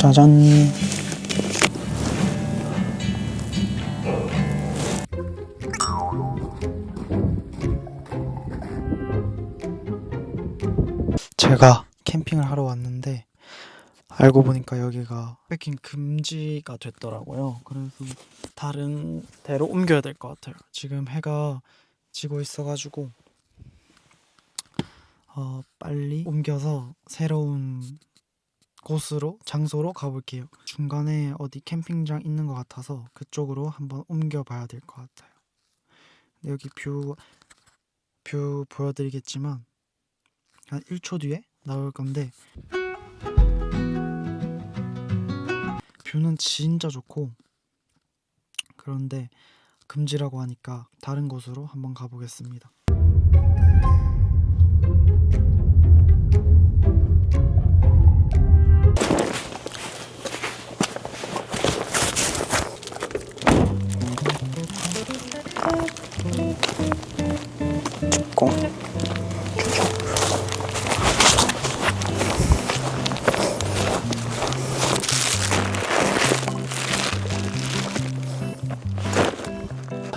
짜잔. 제가 캠핑을 하러 왔는데 알고 보니까 여기가 백킹 금지가 됐더라고요. 그래서 다른 데로 옮겨야 될 것 같아요. 지금 해가 지고 있어가지고 어, 빨리 옮겨서 새로운 곳으로 장소로 가볼게요. 중간에 어디 캠핑장 있는 것 같아서 그쪽으로 한번 옮겨봐야 될 것 같아요. 근데 여기 뷰, 뷰 보여드리겠지만 한 1초 뒤에 나올 건데 뷰는 진짜 좋고 그런데 금지라고 하니까 다른 곳으로 한번 가보겠습니다. 꽁.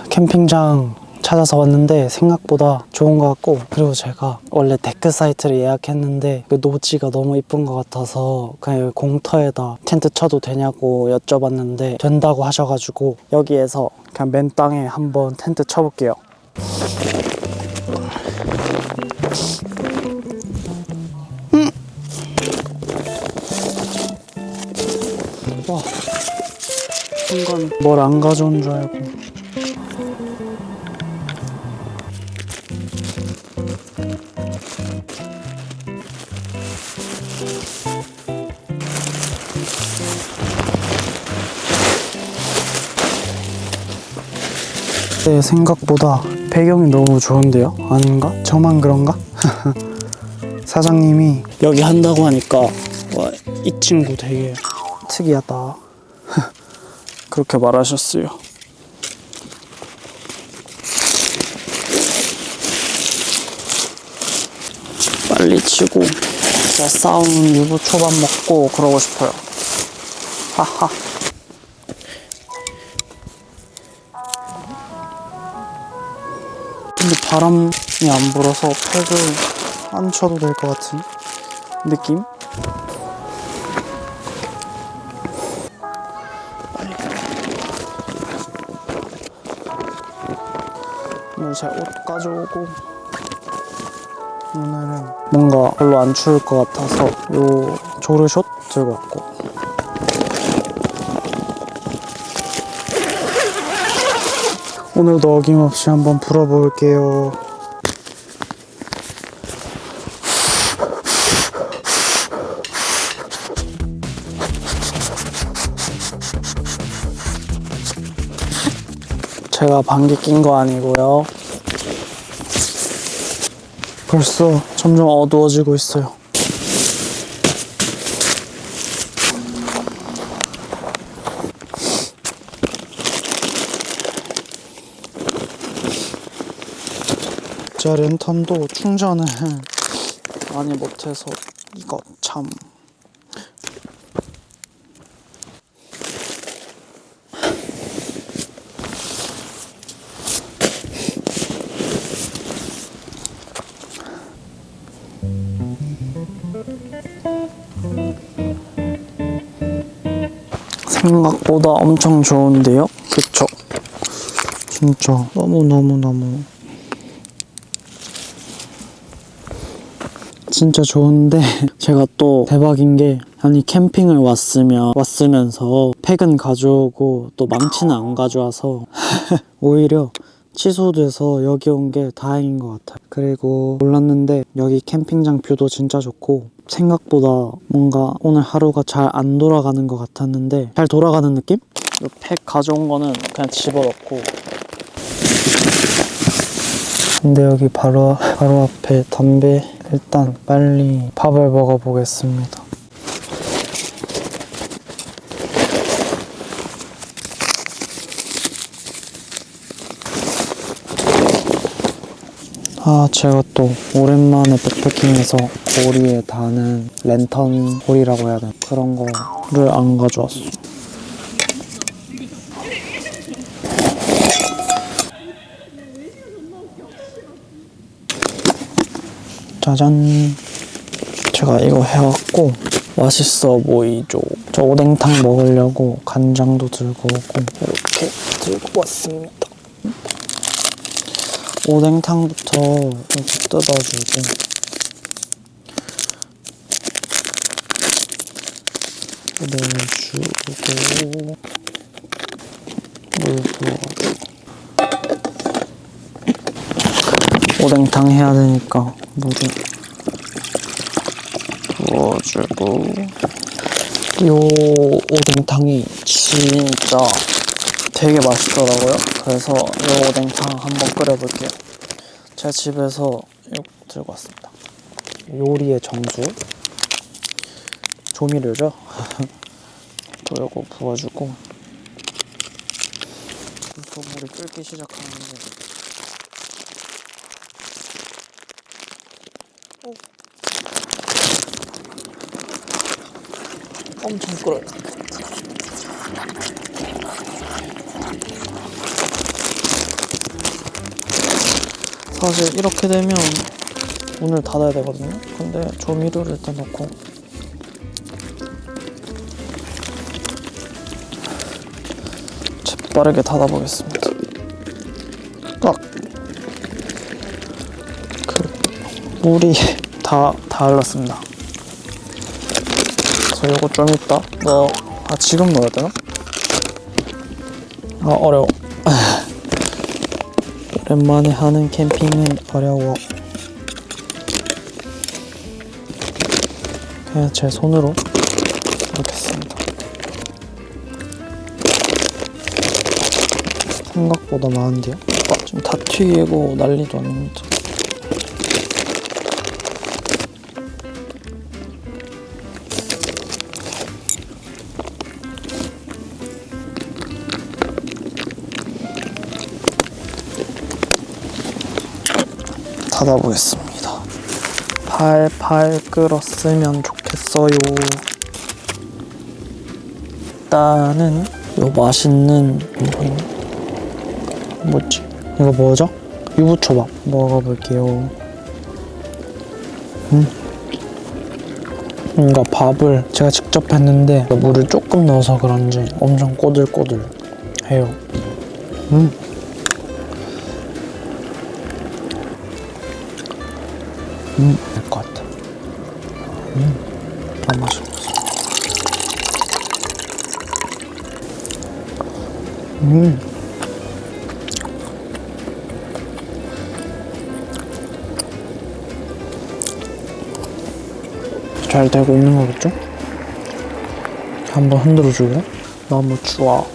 캠핑장 찾아서 왔는데 생각보다 좋은 것 같고 그리고 제가 원래 데크 사이트를 예약했는데 그 노지가 너무 이쁜 것 같아서 그냥 여기 공터에다 텐트 쳐도 되냐고 여쭤봤는데 된다고 하셔가지고 여기에서 그냥 맨 땅에 한번 텐트 쳐볼게요 와 순간 뭘 안 가져온 줄 알고 네, 생각보다 배경이 너무 좋은데요? 아닌가? 저만 그런가? 사장님이 여기 한다고 하니까 와, 이 친구 되게 특이하다. 그렇게 말하셨어요. 빨리 치고 진짜 싸우는 유부 초밥 먹고 그러고 싶어요. 하하. 근데 바람이 안 불어서 팩을 안 쳐도 될 것 같은 느낌? 제옷 가져오고 오늘은 뭔가 별로 안 추울 것 같아서 요 조르숏 들고 왔고 오늘도 어김없이 한번 불어볼게요. 제가 방귀 낀 거 아니고요. 벌써 점점 어두워지고 있어요. 제 랜턴도 충전을 많이 못해서 이거 참 생각보다 엄청 좋은데요? 그쵸? 진짜 너무너무너무 진짜 좋은데 제가 또 대박인 게 아니 캠핑을 왔으면 왔으면서 팩은 가져오고 또 망치는 안 가져와서 오히려 취소돼서 여기 온 게 다행인 것 같아요. 그리고 몰랐는데 여기 캠핑장 뷰도 진짜 좋고 생각보다 뭔가 오늘 하루가 잘 안 돌아가는 것 같았는데 잘 돌아가는 느낌? 이팩 가져온 거는 그냥 집어넣고 근데 여기 바로 바로 앞에 담배 일단 빨리 밥을 먹어 보겠습니다. 아, 제가 또 오랜만에 백패킹해서 고리에 다는 랜턴 고리라고 해야 되나? 그런 거를 안 가져왔어. 짜잔. 제가 이거 해왔고 맛있어 보이죠. 저 오뎅탕 먹으려고 간장도 들고 오고 이렇게 들고 왔습니다. 오뎅탕부터 이렇게 뜯어주고 물 주고 물 부어주고 오뎅탕 해야 되니까 물을 부어주고. 요 오뎅탕이 진짜 되게 맛있더라고요. 그래서 요 오뎅탕 한번 끓여볼게요. 제 집에서 이거 들고 왔습니다. 요리의 정수 조미료죠. 또 요거 부어주고 또 물이 끓기 시작하는데 오. 엄청 끓어요. 사실 이렇게 되면 문을 닫아야 되거든요. 근데 조미료를 일단 넣고 재빠르게 닫아보겠습니다. 딱! 그 물이 다, 다 흘렀습니다. 그래서 요거 좀 이따 넣어, 아, 지금 넣어야 되나? 아, 어려워. 오랜만에 하는 캠핑은 어려워. 그냥 제 손으로 넣겠습니다. 생각보다 많은데요? 아, 지금 다 튀기고 난리도 아닙니다. 닫아보겠습니다. 팔팔 끓었으면 좋겠어요. 일단은 요 맛있는? 뭐지? 이거 뭐죠? 유부초밥 먹어볼게요. 음. 뭔가 밥을 제가 직접 했는데 물을 조금 넣어서 그런지 엄청 꼬들꼬들 해요. 음. 음, 될 것 같아. 음, 안 맛있어. 음. 잘 되고 있는 거겠죠? 한번 흔들어주고 너무 추워.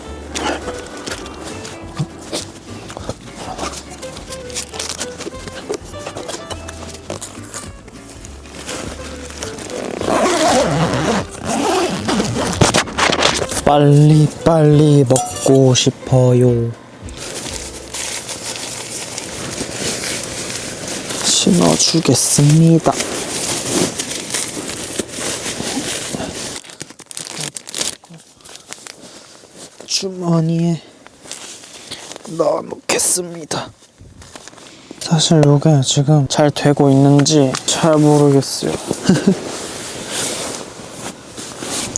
빨리 빨리 먹고 싶어요. 신어주겠습니다. 주머니에 넣어놓겠습니다. 사실 이게 지금 잘 되고 있는지 잘 모르겠어요.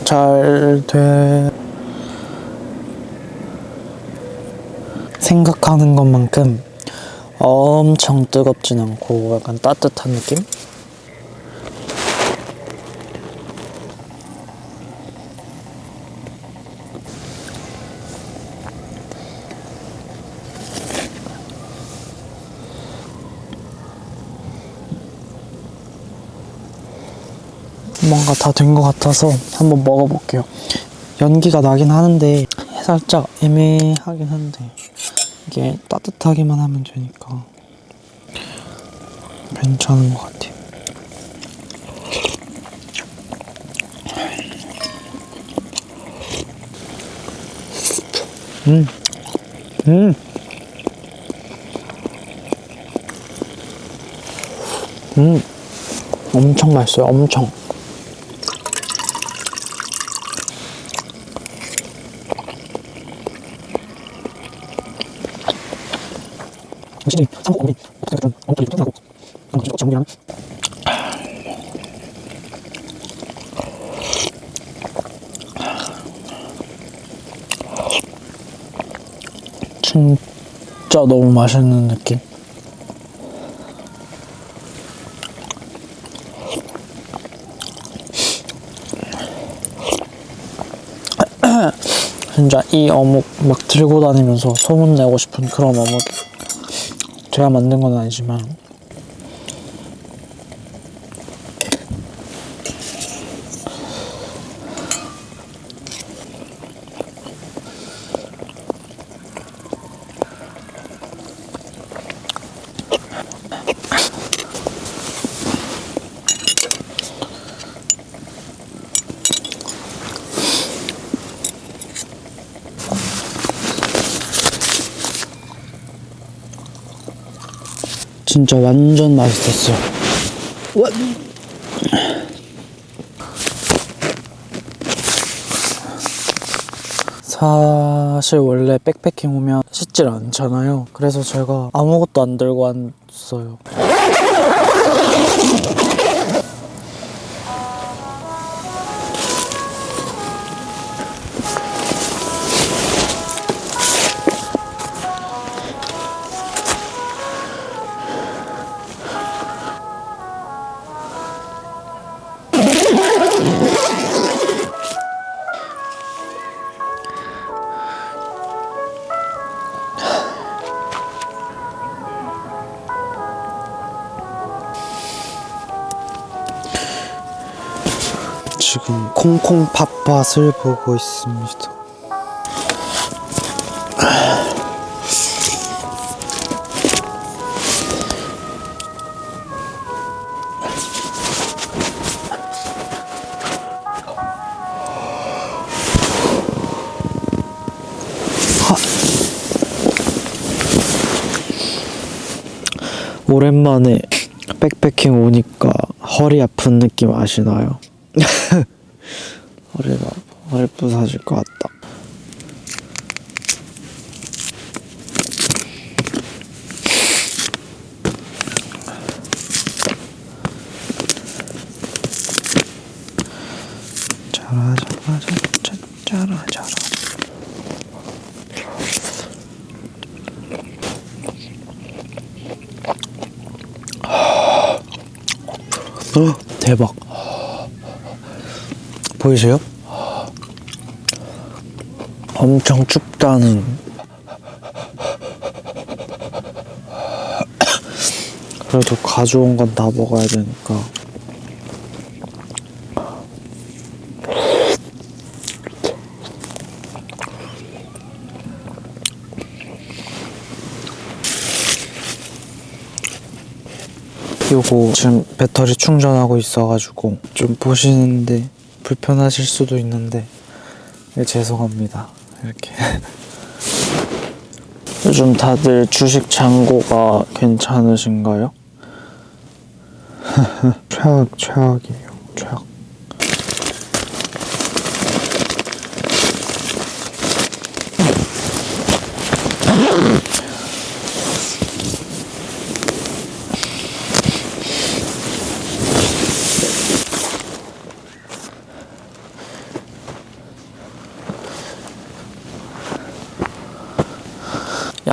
잘 돼. 생각하는 것만큼 엄청 뜨겁진 않고 약간 따뜻한 느낌? 뭔가 다 된 것 같아서 한번 먹어볼게요. 연기가 나긴 하는데 살짝 애매하긴 한데 이게 따뜻하기만 하면 되니까 괜찮은 것 같아요. 음, 음. 음, 엄청 맛있어요. 엄청. 확실히 쌈 먹으면 좀 엄청 쫀쫀하고 그런 거 전이랑 진짜 너무 맛있는 느낌. 진짜 이 어묵 막 들고 다니면서 소문 내고 싶은 그런 어묵. 제가 만든 건 아니지만 진짜 완전 맛있었어요. 와. 사실 원래 백패킹 오면 씻질 않잖아요. 그래서 제가 아무것도 안 들고 왔어요. 지금 콩콩 팥밭을 보고 있습니다. 오랜만에 백패킹 오니까 허리 아픈 느낌 아시나요? 허리가 허리 부서질 것 같다. 자라 자라 자라 자라 자라. 어, 대박. 보이세요? 엄청 춥다는 그래도 가져온 건 다 먹어야 되니까 요거 지금 배터리 충전하고 있어가지고 좀 보시는데 불편하실 수도 있는데 네, 죄송합니다. 이렇게. 요즘 다들 주식 잔고가 괜찮으신가요? 최악 최악이에요. 최악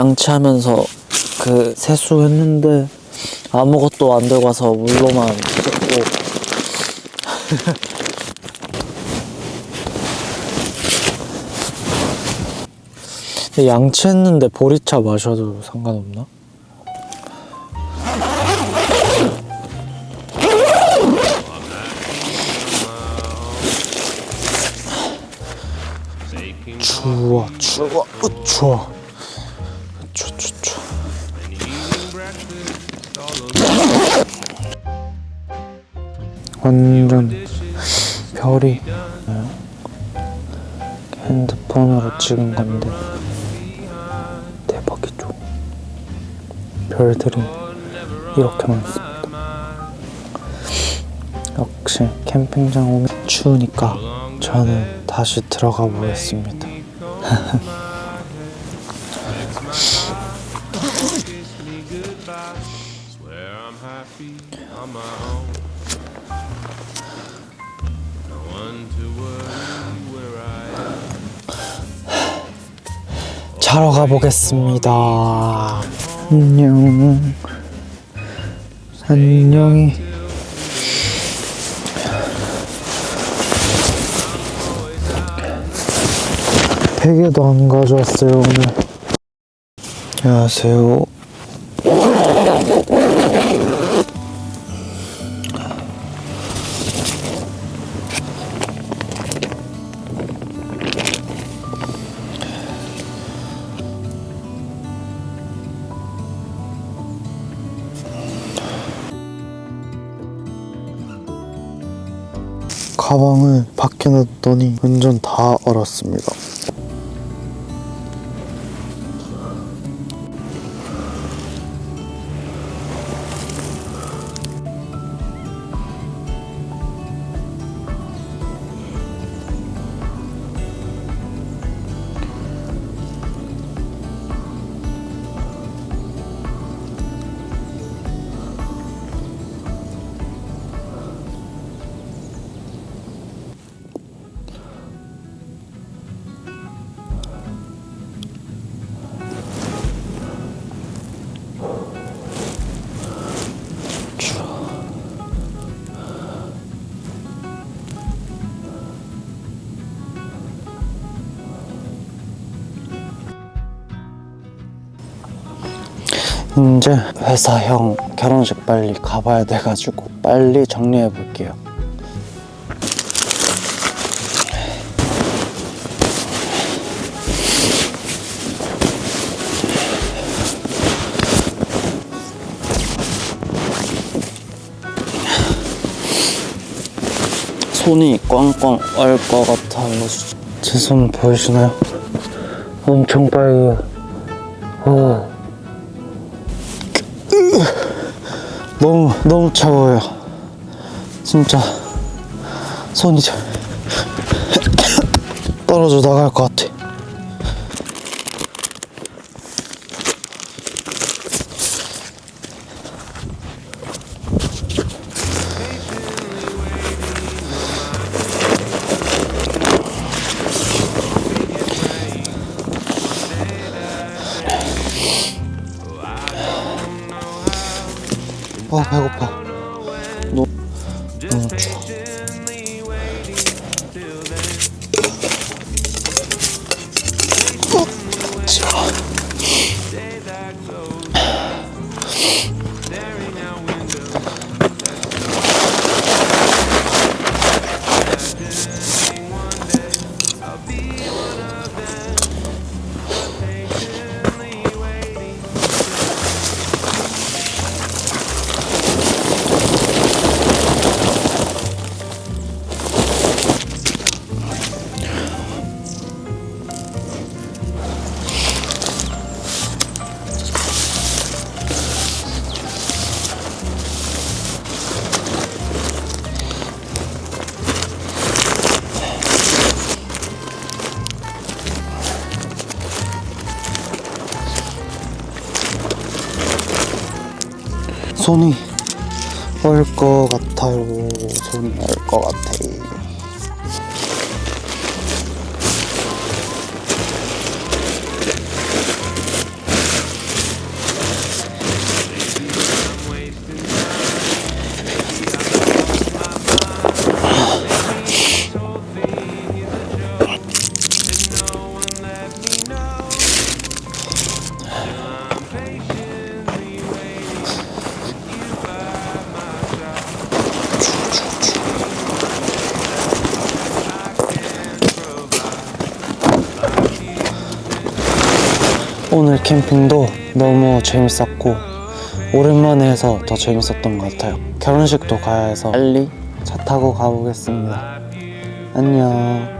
양치하면서 그 세수했는데 아무것도 안 들고 와서 물로만 근데 양치했는데 보리차 마셔도 상관없나? 추워 추워 추워 완전 별이 핸드폰으로 찍은 건데 대박이죠 별들이 이렇게 많습니다 역시 캠핑장 오면 추우니까 저는 다시 들어가 보겠습니다. 자러 가보겠습니다. 안녕. 안녕히. 베개도 안 가져왔어요 오늘. 안녕하세요. 가방을 밖에 놨더니 완전 다 얼었습니다. 이제 회사형 결혼식 빨리 가봐야 돼가지고 빨리 정리해 볼게요. 손이 꽝꽝 얼 것 같아요. 제 손 보이시나요? 엄청 빨개요. 어. 너무 너무 차가워요. 진짜 손이 저- 떨어져 나갈 것 같아. 아 손이 얼 것 같아요. 손이 얼 것 같아. 오 캠핑도 너무 재밌었고 오랜만에 해서 더 재밌었던 것 같아요. 결혼식도 가야 해서 빨리 차 타고 가보겠습니다. 안녕.